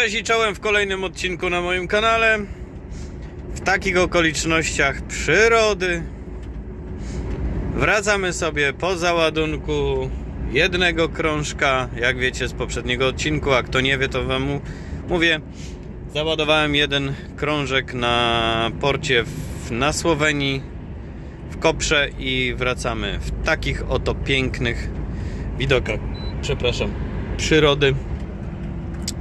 Cześć i czołem w kolejnym odcinku na moim kanale. W takich okolicznościach przyrody wracamy sobie po załadunku jednego krążka. Jak wiecie z poprzedniego odcinku, a kto nie wie, to wam mówię. Załadowałem jeden krążek na porcie w, na Słowenii, w Koprze i wracamy w takich oto pięknych widokach. Przepraszam, przyrody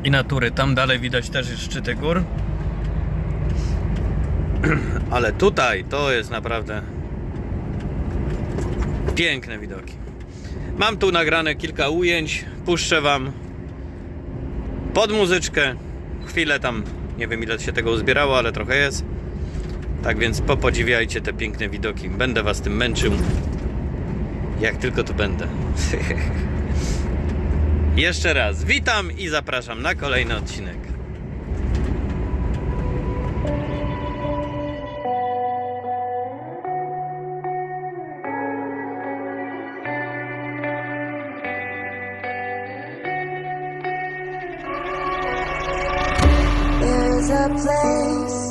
i natury. Tam dalej widać też jest szczyty gór. Ale tutaj to jest naprawdę piękne widoki. Mam tu nagrane kilka ujęć. Puszczę Wam pod muzyczkę. Chwilę tam, nie wiem ile się tego uzbierało, ale trochę jest. Tak więc popodziwiajcie te piękne widoki. Będę Was tym męczył. Jak tylko tu będę. Jeszcze raz witam i zapraszam na kolejny odcinek. There's a place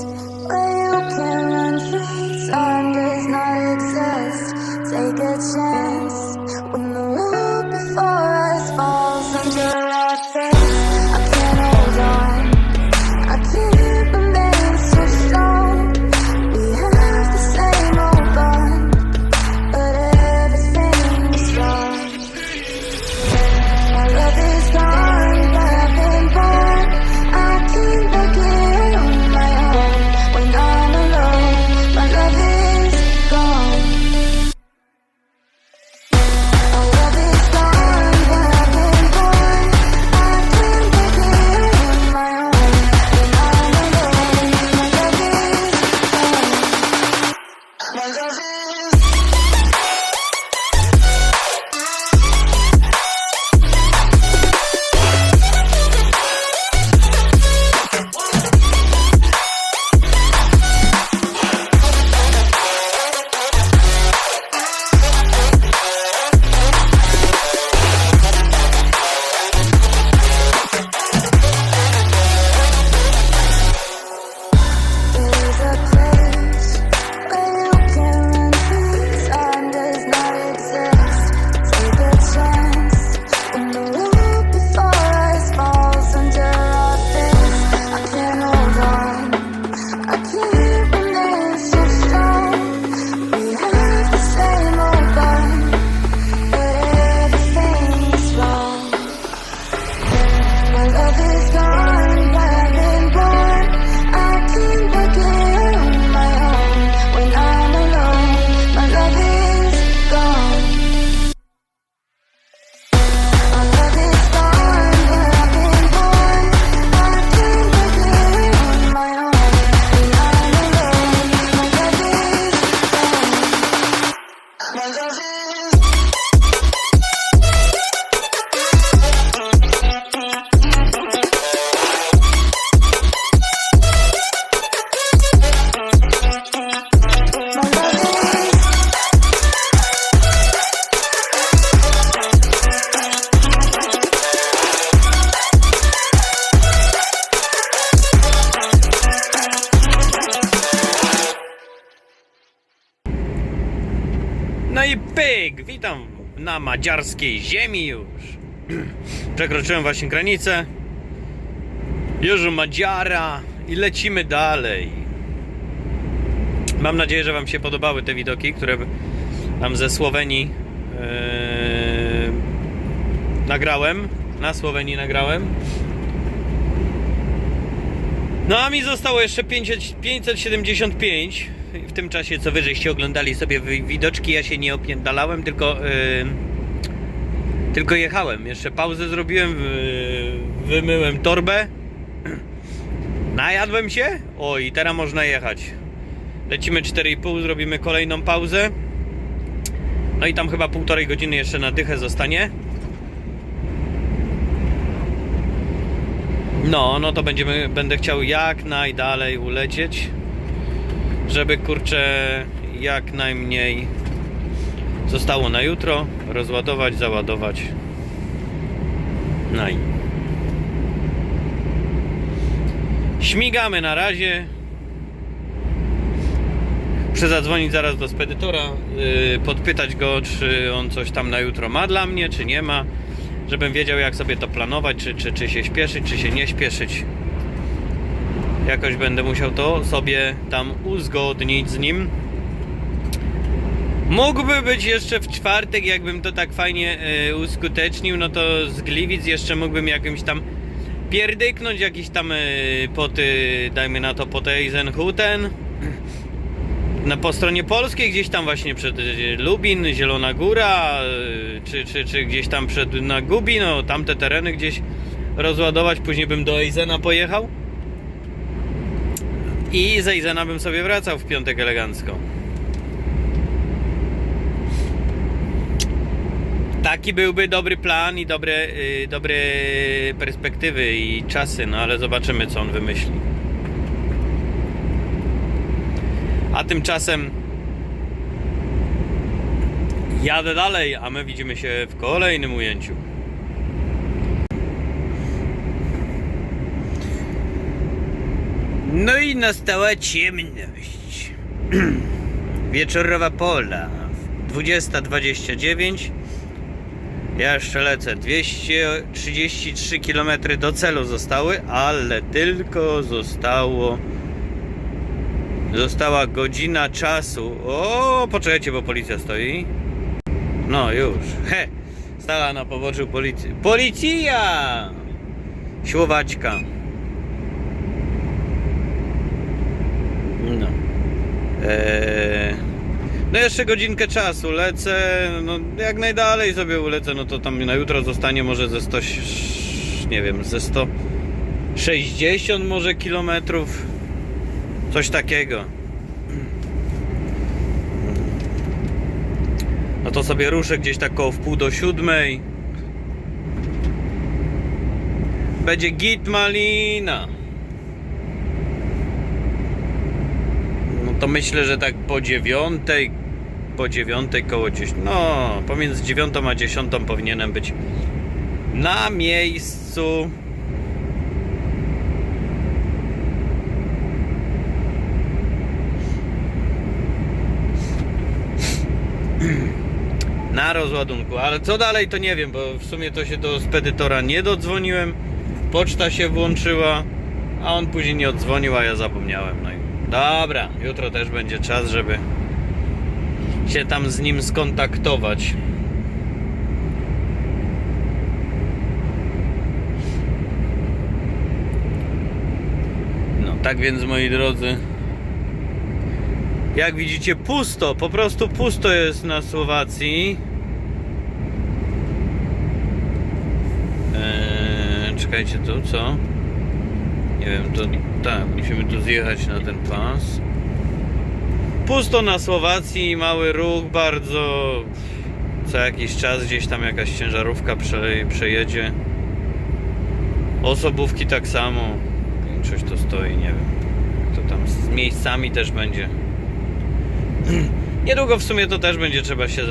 Witam na madziarskiej ziemi już. Przekroczyłem właśnie granicę. Już u Madziara i lecimy dalej. Mam nadzieję, że Wam się podobały te widoki, które tam ze Słowenii yy, nagrałem. Na Słowenii nagrałem. No a mi zostało jeszcze 500, 575. W tym czasie, co wy żeście oglądali sobie wi- widoczki, ja się nie opiędalałem, tylko yy, tylko jechałem. Jeszcze pauzę zrobiłem, yy, wymyłem torbę. Najadłem się. O, i teraz można jechać. Lecimy 4,5, zrobimy kolejną pauzę. No i tam chyba półtorej godziny jeszcze na dychę zostanie. No, no to będziemy, będę chciał jak najdalej ulecieć, żeby kurczę jak najmniej zostało na jutro, rozładować, załadować. No i Śmigamy na razie. Chcę zadzwonić zaraz do spedytora, yy, podpytać go, czy on coś tam na jutro ma dla mnie, czy nie ma, żebym wiedział, jak sobie to planować, czy, czy, czy się śpieszyć, czy się nie śpieszyć. Jakoś będę musiał to sobie tam uzgodnić z nim. Mógłby być jeszcze w czwartek, jakbym to tak fajnie y, uskutecznił, no to z Gliwic jeszcze mógłbym jakimś tam pierdyknąć jakiś tam y, pod, y, dajmy na to pod Eisenhuten. Na, po stronie polskiej, gdzieś tam właśnie przed Lubin, Zielona Góra, czy, czy, czy gdzieś tam przed na Gubi, no tamte tereny gdzieś rozładować, później bym do Eisena pojechał. I z Eisena bym sobie wracał w piątek elegancko. Taki byłby dobry plan i dobre, y, dobre perspektywy i czasy, no ale zobaczymy co on wymyśli. A tymczasem jadę dalej, a my widzimy się w kolejnym ujęciu. No i nastała ciemność. Wieczorowa pola. 20.29. Ja jeszcze lecę. 233 km do celu zostały, ale tylko zostało. Została godzina czasu. O, poczekajcie, bo policja stoi. No już. He! Stała na poboczu policji. Policja! Słowaczka. No. Eee, no jeszcze godzinkę czasu lecę, no jak najdalej sobie ulecę, no to tam na jutro zostanie może ze 100, nie wiem, ze 160 może kilometrów, coś takiego. No to sobie ruszę gdzieś tak koło w pół do siódmej. Będzie git malina. To myślę, że tak po dziewiątej, po dziewiątej koło gdzieś, no pomiędzy dziewiątą a dziesiątą powinienem być na miejscu. Na rozładunku, ale co dalej to nie wiem, bo w sumie to się do spedytora nie dodzwoniłem. Poczta się włączyła, a on później nie oddzwonił, a ja zapomniałem. No i dobra, jutro też będzie czas, żeby się tam z nim skontaktować. No, tak więc moi drodzy, jak widzicie pusto, po prostu pusto jest na Słowacji. Eee, czekajcie tu, co? Nie wiem, to tak, musimy tu zjechać na ten pas. Pusto na Słowacji, mały ruch bardzo. Co jakiś czas gdzieś tam jakaś ciężarówka prze, przejedzie. Osobówki tak samo. Większość to stoi, nie wiem. To tam z miejscami też będzie. Niedługo w sumie to też będzie trzeba się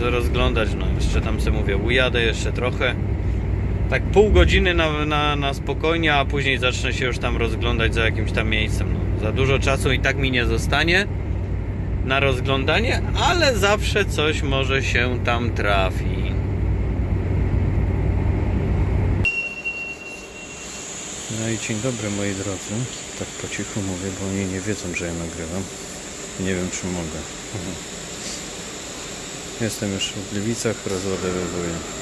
rozglądać. No jeszcze tam sobie mówię, ujadę jeszcze trochę. Tak pół godziny na, na, na spokojnie, a później zacznę się już tam rozglądać za jakimś tam miejscem. No, za dużo czasu i tak mi nie zostanie na rozglądanie, ale zawsze coś może się tam trafi. No i dzień dobry moi drodzy. Tak po cichu mówię, bo oni nie wiedzą, że ja nagrywam. Nie wiem czy mogę. Mhm. Jestem już w Gliwicach, rozładowywuję.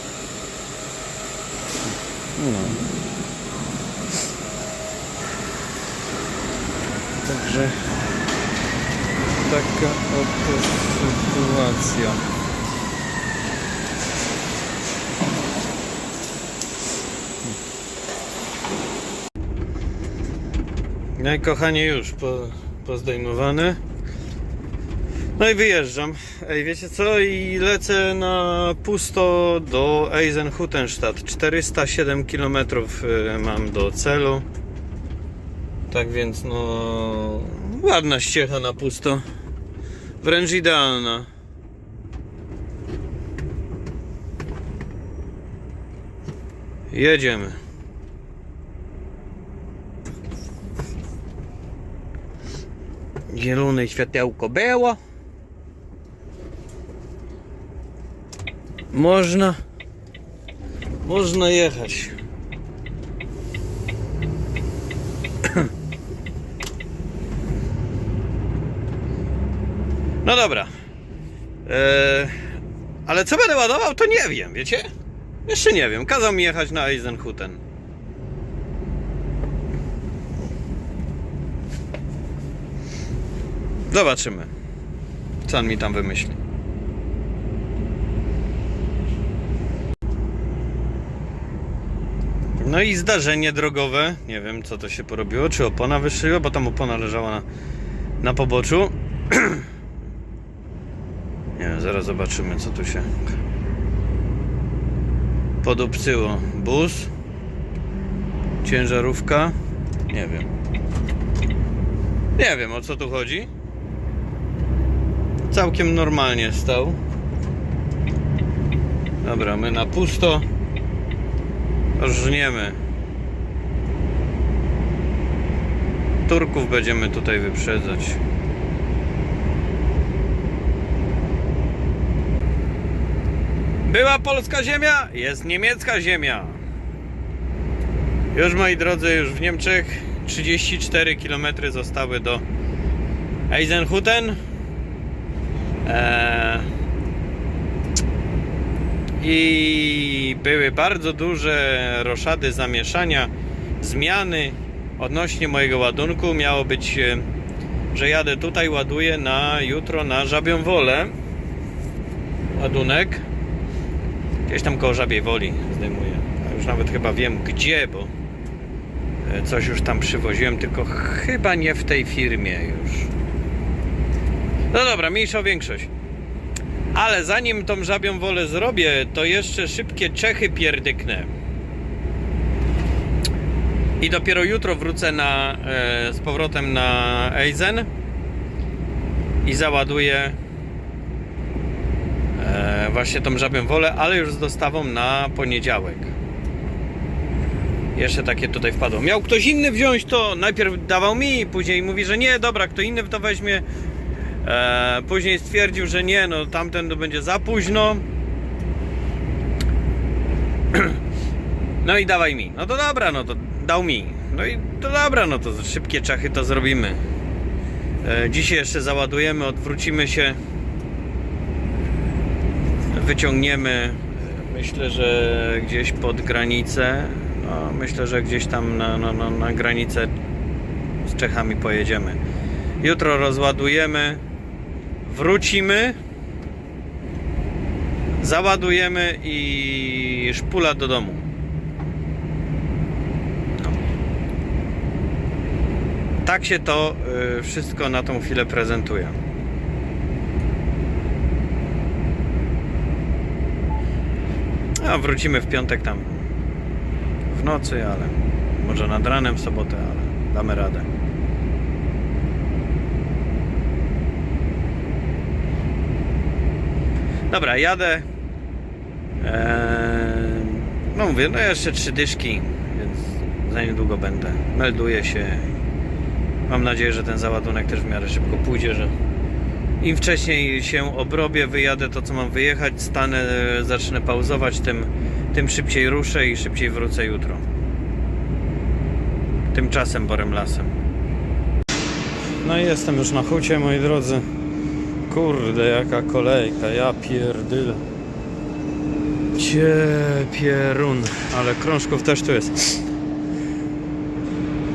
No. Także taka oto sytuacja. No i kochanie już po, pozdejmowane. No i wyjeżdżam. Ej, wiecie co? I lecę na pusto do Eisenhutenstadt. 407 km mam do celu. Tak więc no ładna ściecha na pusto. Wręcz idealna. Jedziemy. Zielone światełko było. Można. Można jechać. No dobra. Eee, ale co będę ładował, to nie wiem, wiecie? Jeszcze nie wiem. Kazał mi jechać na Eisenhuten. Zobaczymy, co on mi tam wymyśli. No i zdarzenie drogowe. Nie wiem, co to się porobiło. Czy opona wyszyła, bo tam opona leżała na, na poboczu. Nie wiem, zaraz zobaczymy, co tu się podupcyło. Bus, ciężarówka. Nie wiem. Nie wiem, o co tu chodzi. Całkiem normalnie stał. Dobra, my na pusto. Żniemy. Turków będziemy tutaj wyprzedzać. Była polska ziemia, jest niemiecka ziemia. Już moi drodzy, już w Niemczech 34 km zostały do Eisenhuten. Eee, I były bardzo duże roszady zamieszania, zmiany odnośnie mojego ładunku. Miało być, e, że jadę tutaj, ładuję na jutro na Żabią Wolę ładunek. Gdzieś tam koło Żabiej Woli zdejmuję. A już nawet chyba wiem gdzie, bo e, coś już tam przywoziłem, tylko chyba nie w tej firmie już. No dobra, mniejsza większość. Ale zanim tą żabią wolę zrobię, to jeszcze szybkie Czechy pierdyknę. I dopiero jutro wrócę na, e, z powrotem na Eizen i załaduję e, właśnie tą żabią wolę, ale już z dostawą na poniedziałek. Jeszcze takie tutaj wpadło. Miał ktoś inny wziąć to, najpierw dawał mi, później mówi, że nie, dobra, kto inny to weźmie. E, później stwierdził, że nie, no tamten to będzie za późno. No i dawaj mi. No to dobra, no to dał mi. No i to dobra, no to szybkie czachy to zrobimy. E, dzisiaj jeszcze załadujemy, odwrócimy się. Wyciągniemy. e, Myślę, że gdzieś pod granicę. No, myślę, że gdzieś tam na, na, na, na granicę z Czechami pojedziemy. Jutro rozładujemy, wrócimy, załadujemy i szpula do domu. No. Tak się to y, wszystko na tą chwilę prezentuje. A wrócimy w piątek tam w nocy, ale może nad ranem w sobotę, ale damy radę. Dobra, jadę. Eee, no mówię, no jeszcze trzy dyszki, więc za niedługo będę. Melduję się. Mam nadzieję, że ten załadunek też w miarę szybko pójdzie, że im wcześniej się obrobię, wyjadę to co mam wyjechać, stanę, zacznę pauzować, tym, tym szybciej ruszę i szybciej wrócę jutro. Tymczasem borem lasem. No i jestem już na hucie, moi drodzy. Kurde, jaka kolejka, ja pierdyle. Ciepierun, ale krążków też tu jest.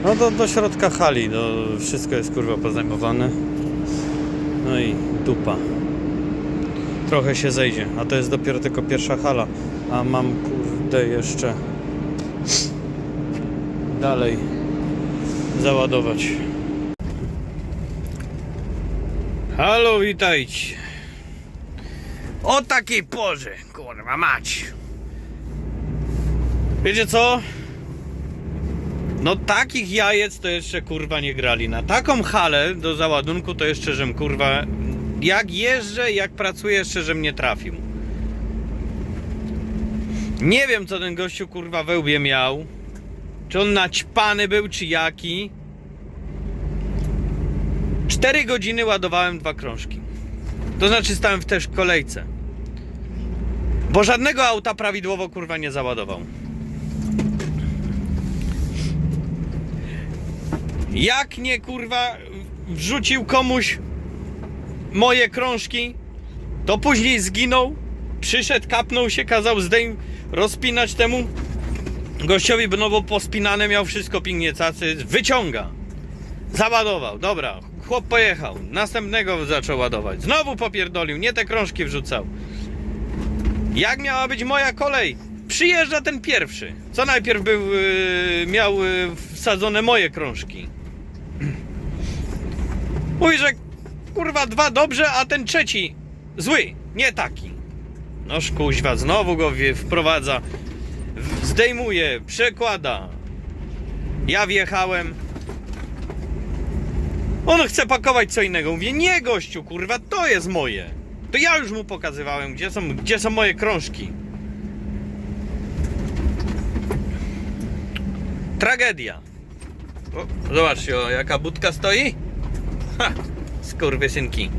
No do, do środka hali, do, wszystko jest kurwa pozajmowane. No i dupa. Trochę się zejdzie, a to jest dopiero tylko pierwsza hala. A mam kurde jeszcze dalej załadować. Halo, witajcie. O takiej porze, kurwa mać. Wiecie co? No takich jajec to jeszcze kurwa nie grali. Na taką halę do załadunku to jeszcze żem kurwa jak jeżdżę, jak pracuję jeszcze żem nie trafił. Nie wiem co ten gościu kurwa we łbie miał. Czy on naćpany był, czy jaki. 4 godziny ładowałem dwa krążki. To znaczy stałem w też kolejce. Bo żadnego auta prawidłowo kurwa nie załadował. Jak nie kurwa wrzucił komuś moje krążki, to później zginął, przyszedł, kapnął się, kazał zdejm rozpinać temu gościowi, no bo pospinane miał wszystko pięknie cacy, wyciąga. Załadował, dobra, chłop pojechał, następnego zaczął ładować, znowu popierdolił, nie te krążki wrzucał. Jak miała być moja kolej? Przyjeżdża ten pierwszy. Co najpierw był, yy, miał yy, wsadzone moje krążki. Mówi, że kurwa dwa dobrze, a ten trzeci zły, nie taki. Noż kuźwa, znowu go wprowadza, zdejmuje, przekłada. Ja wjechałem. On chce pakować co innego. Mówię, nie gościu, kurwa, to jest moje. To ja już mu pokazywałem, gdzie są, gdzie są moje krążki. Tragedia. O, zobaczcie, o, jaka budka stoi. Ha, skurwysynki.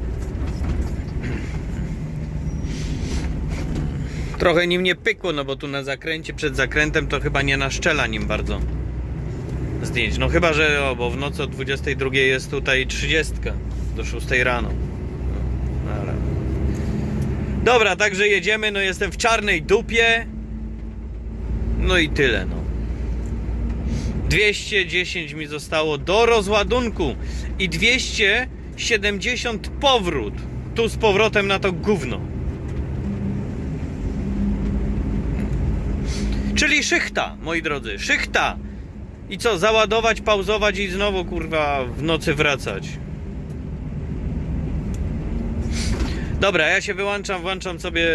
Trochę nim nie pykło, no bo tu na zakręcie, przed zakrętem to chyba nie naszczela nim bardzo zdjęć. No chyba, że o, bo w nocy o 22 jest tutaj 30 do 6 rano. No, ale- Dobra, także jedziemy, no jestem w czarnej dupie. No i tyle, no. 210 mi zostało do rozładunku i 270 powrót. Tu z powrotem na to gówno. Czyli szychta, moi drodzy, szychta. I co, załadować, pauzować i znowu kurwa w nocy wracać. Dobra, ja się wyłączam, włączam sobie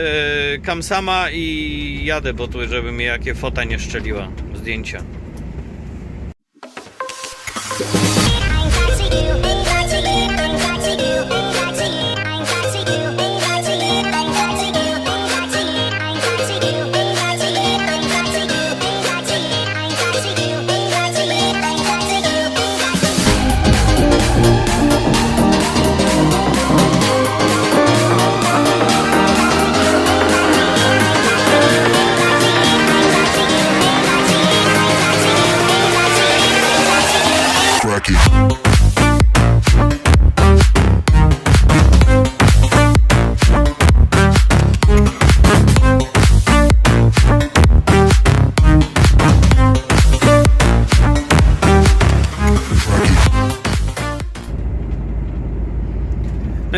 e, Kamsama i jadę, bo tu, żeby mi jakie fota nie szczeliła zdjęcia.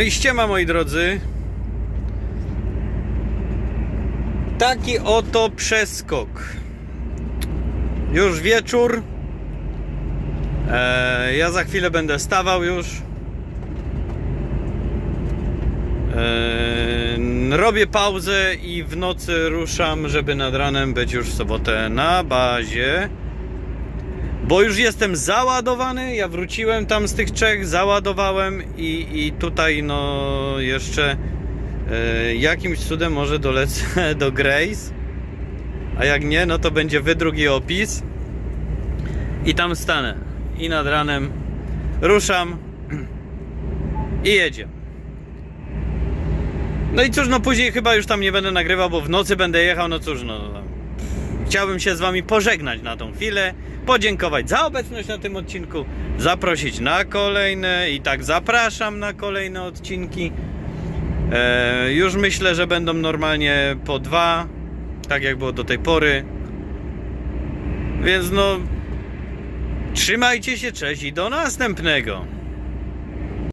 I ściema, moi drodzy. Taki oto przeskok. Już wieczór. E, ja za chwilę będę stawał już. E, robię pauzę i w nocy ruszam, żeby nad ranem być już w sobotę na bazie. Bo już jestem załadowany, ja wróciłem tam z tych Czech, załadowałem i, i tutaj no jeszcze e, jakimś cudem może dolecę do Grace. A jak nie, no to będzie wydruk i opis. I tam stanę. I nad ranem ruszam i jedzie. No i cóż, no później chyba już tam nie będę nagrywał, bo w nocy będę jechał, no cóż, no. Chciałbym się z wami pożegnać na tą chwilę, podziękować za obecność na tym odcinku, zaprosić na kolejne i tak zapraszam na kolejne odcinki. E, już myślę, że będą normalnie po dwa, tak jak było do tej pory. Więc no, trzymajcie się, cześć i do następnego.